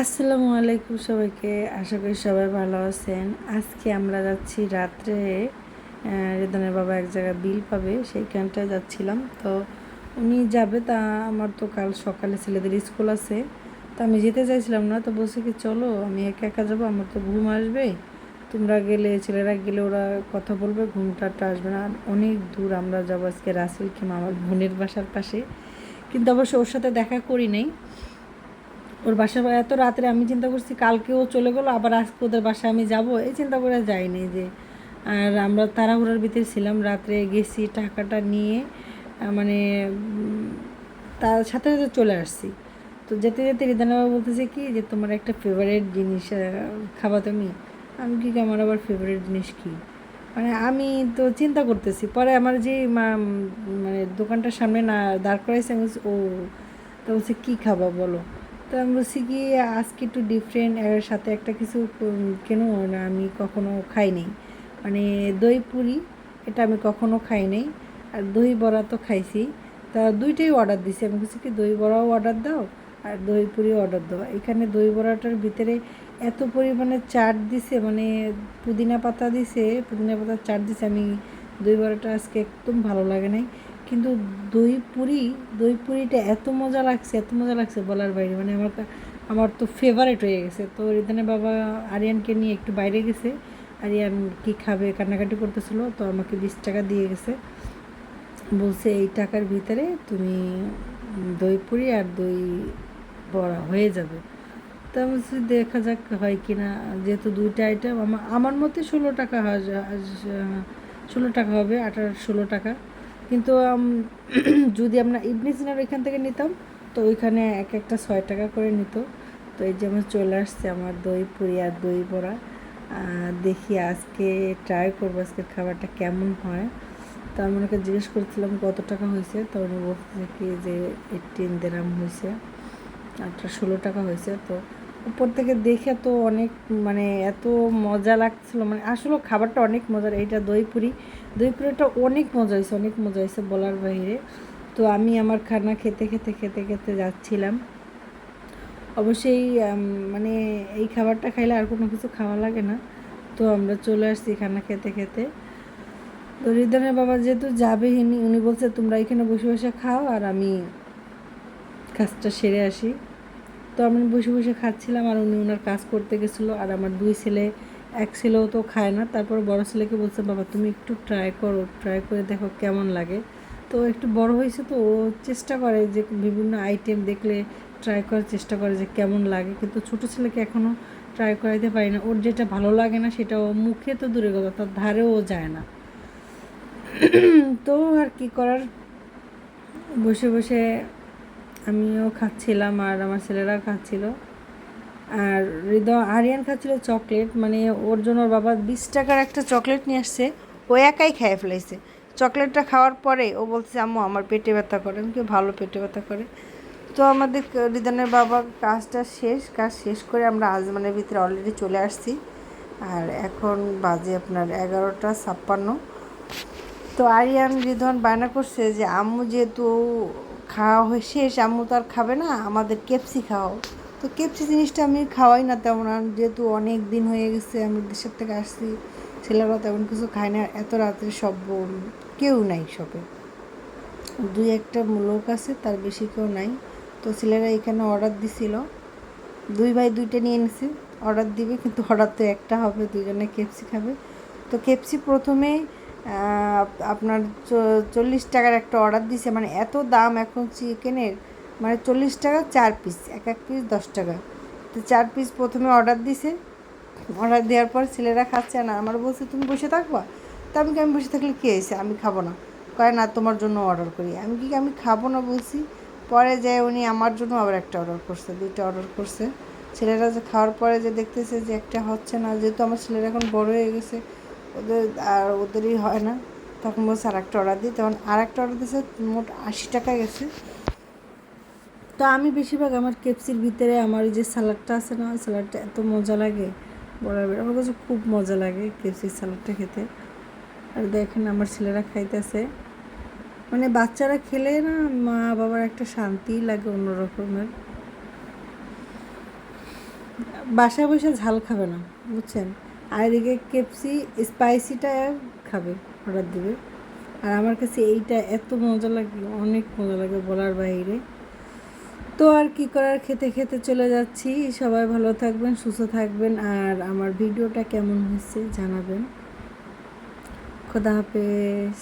আসসালামু আলাইকুম সবাইকে। আশা করি সবাই ভালো আছেন। আজকে আমরা যাচ্ছি রাত্রে রেদানের বাবা এক জায়গায় বিল পাবে, সেইখানটায় যাচ্ছিলাম। তো উনি যাবে, তা আমার তো কাল সকালে ছেলেদের স্কুল আছে। তো আমি যেতে চাইছিলাম না, তো বলছে কি, চলো, আমি একা একা যাব, আমার তো ঘুম আসবে। তোমরা গেলে, ছেলেরা গেলে ওরা কথা বলবে ঘুমটাটা আসবে না। আর অনেক দূর আমরা যাব আজকে রাসেল কিমা, আমার বোনের বাসার পাশে। কিন্তু অবশ্য ওর সাথে দেখা করি নাই। ওর বাসা এত রাত্রে আমি চিন্তা করছি কালকেও চলে গেলো, আবার আজকে ওদের বাসায় আমি যাব। এই চিন্তা করে যাইনি যে, আর আমরা তাড়াহুড়ার ভিতরে ছিলাম, রাত্রে গেছি টাকাটা নিয়ে মানে তার সাথে সাথে চলে আসছি। তো যেতে যেতে রিদানা বাবা বলতেছে কি যে, তোমার একটা ফেভারিট জিনিস খাবা তুমি? আমি কি আমার আবার ফেভারিট জিনিস কি? মানে আমি তো চিন্তা করতেছি। পরে আমার যে মানে দোকানটার সামনে না, দাঁড় করাইছে, আমি ও। তো বলছে, কী খাবা বলো? তো আমি বলছি কি, আজকে একটু ডিফারেন্ট এর সাথে একটা কিছু কেন না, আমি কখনো খাইনি মানে দই পুরি, এটা আমি কখনো খাই নাই। আর দই বড়া তো খাইছি। তা দুইটাই অর্ডার দিছি। আমি বলছি কি, দই বড়াও অর্ডার দাও, আর দই পুরিও অর্ডার দাও। এখানে দই বড়াটার ভিতরে এত পরিমাণে চাট দিছে মানে পুদিনা পাতা দিছে, পুদিনা পাতার চাট দিছে। আমি দই বড়াটা আজকে একদম ভালো লাগে নাই। কিন্তু দই পুরি, দই পুরিটা এত মজা লাগছে, এত মজা লাগছে বলার বাইরে। মানে আমার আমার তো ফেভারেট হয়ে গেছে। তো রিদানের বাবা আরিয়ানকে নিয়ে একটু বাইরে গেছে। আরিয়ান কি খাবে, কান্নাকাটি করতেছিল, তো আমাকে বিশ টাকা দিয়ে গেছে। বলছে, এই টাকার ভিতরে তুমি দই পুরি আর দই বড়া হয়ে যাবে। তা বলছি, দেখা যাক হয় কি না। যেহেতু দুইটা আইটেম আমার আমার মতে ষোলো টাকা হয় ষোলো টাকা হবে, আঠারো ষোলো টাকা। কিন্তু যদি আমরা ইবনি সিনার ওইখান থেকে নিতাম, তো ওইখানে এক একটা ছয় টাকা করে নিত। তো এই যে আমার চলে আসছে আমার দই, পুরি আর দই বড়া। দেখি আজকে ট্রাই করব আজকের খাবারটা কেমন হয়। তো আমি ওনাকে জিজ্ঞেস করছিলাম কত টাকা হয়েছে? তো উনি বলছে কি যে এইটিন দেরাম হয়েছে। আটটা ষোলো টাকা হয়েছে, তো উপর থেকে দেখে তো অনেক মানে এত মজা লাগছিল। মানে আসলে খাবারটা অনেক মজার, এইটা দই পুরি দই পুরিটা অনেক মজা হয়েছে অনেক মজা হয়েছে বলার বাইরে। তো আমি আমার খানা খেতে খেতে খেতে খেতে যাচ্ছিলাম। অবশ্যই মানে এই খাবারটা খাইলে আর কোনো কিছু খাওয়া লাগে না। তো আমরা চলে আসছি খানা খেতে খেতে। তো রিদানের বাবা যেহেতু যাবে উনি বলছে, তোমরা এখানে বসে বসে খাও আর আমি কাজটা সেরে আসি। তো আমি বসে বসে খাচ্ছিলাম আর উনি ওনার কাজ করতে গেছিল আর আমার দুই ছেলে, এক ছেলেও তো খায় না। তারপর বড় ছেলেকে বলছে, বাবা, তুমি একটু ট্রাই করো ট্রাই করে দেখো কেমন লাগে। তো একটু বড় হয়েছে তো ও চেষ্টা করে যে বিভিন্ন আইটেম দেখলে ট্রাই করার চেষ্টা করে যে কেমন লাগে। কিন্তু ছোটো ছেলেকে এখনও ট্রাই করাইতে পারি না। ওর যেটা ভালো লাগে না সেটা ও মুখে তো দূরে কথা, তার ধারেও যায় না। তো আর কি করার? বসে বসে আমিও খাচ্ছিলাম আর আমার ছেলেরা খাচ্ছিল। আর হৃদয়, আরিয়ান খাচ্ছিল চকলেট মানে ওর জন্য ওর বাবা বিশ টাকার একটা চকলেট নিয়ে আসছে। ও একাই খেয়ে ফেলেছে। চকলেটটা খাওয়ার পরে ও বলছে, আম্মু, আমার পেটে ব্যথা করে। আমি ভালো পেটে ব্যথা করে। তো আমাদের রিদানের বাবা কাজটা শেষ, কাজ শেষ করে আমরা আজমানের ভিতরে অলরেডি চলে আসছি। আর এখন বাজে আপনার এগারোটা ছাপ্পান্ন। তো আরিয়ান রিধন বায়না করছে যে, আম্মু, যেহেতু খাওয়া হয়ে, শেষ, আম্মু তো আর খাবে না, আমাদের কেপসি খাওয়াও তো কেপসি জিনিসটা আমি খাওয়াই না তেমন, আর যেহেতু অনেক দিন হয়ে গেছে, আমি দেশের থেকে আসছি ছেলেরা তেমন কিছু খায় না, এত রাত্রে সব কেউ নাই সবে। দুই একটা লোক আছে, তার বেশি কেউ নাই। তো ছেলেরা এখানে অর্ডার দিছিল, দুই ভাই দুইটা নিয়ে নিছে অর্ডার দিবে, কিন্তু অর্ডার তো একটা হবে দুজনে কেপসি খাবে। তো কেপসি প্রথমে আপনার চল্লিশ টাকার একটা অর্ডার দিছে মানে এত দাম এখন চিকেনের মানে চল্লিশ টাকা চার পিস এক এক পিস দশ টাকা। তো চার পিস প্রথমে অর্ডার দিছে অর্ডার দেওয়ার পর ছেলেরা খাচ্ছে না আমার বলছে, তুমি বসে থাকবা? তা আমি কি, আমি বসে থাকলে কে এসে আমি খাব না। কয়, না, তোমার জন্য অর্ডার করি। আমি কি, আমি খাব না? বলছি। পরে যায় উনি আমার জন্য আবার একটা অর্ডার করছে, দুইটা অর্ডার করছে। ছেলেরা যে খাওয়ার পরে যে দেখতেছে যে একটা হচ্ছে না, যেহেতু আমার ছেলেরা এখন বড় হয়ে গেছে ওদের আর ওদেরই হয় না। তখন বলছে আর একটা অর্ডার দিই। তখন আর একটা অর্ডার দিয়েছে মোট আশি টাকা গেছে। তো আমি বেশিরভাগ আমার কেপসির ভিতরে আমার যে স্যালাডটা আছে না স্যালাডটা এত মজা লাগে। বলার বেড়ে আমার কাছে খুব মজা লাগে কেপসির স্যালাডটা খেতে। আর দেখেন আমার ছেলেরা খাইতেছে। মানে বাচ্চারা খেলে না মা বাবার একটা শান্তি লাগে অন্য রকমের বাসায় বসে ঝাল খাবে না, বুঝছেন? আর এদিকে কেপসি স্পাইসিটা খাবে, অর্ডার দেবে। আর আমার কাছে এইটা এত মজা লাগে অনেক মজা লাগে বলার বাইরে। তো আর কি করার, খেতে খেতে চলে যাচ্ছি। সবাই ভালো থাকবেন, সুস্থ থাকবেন, আর আমার ভিডিওটা কেমন হয়েছে জানাবেন। খোদা হাফেজ।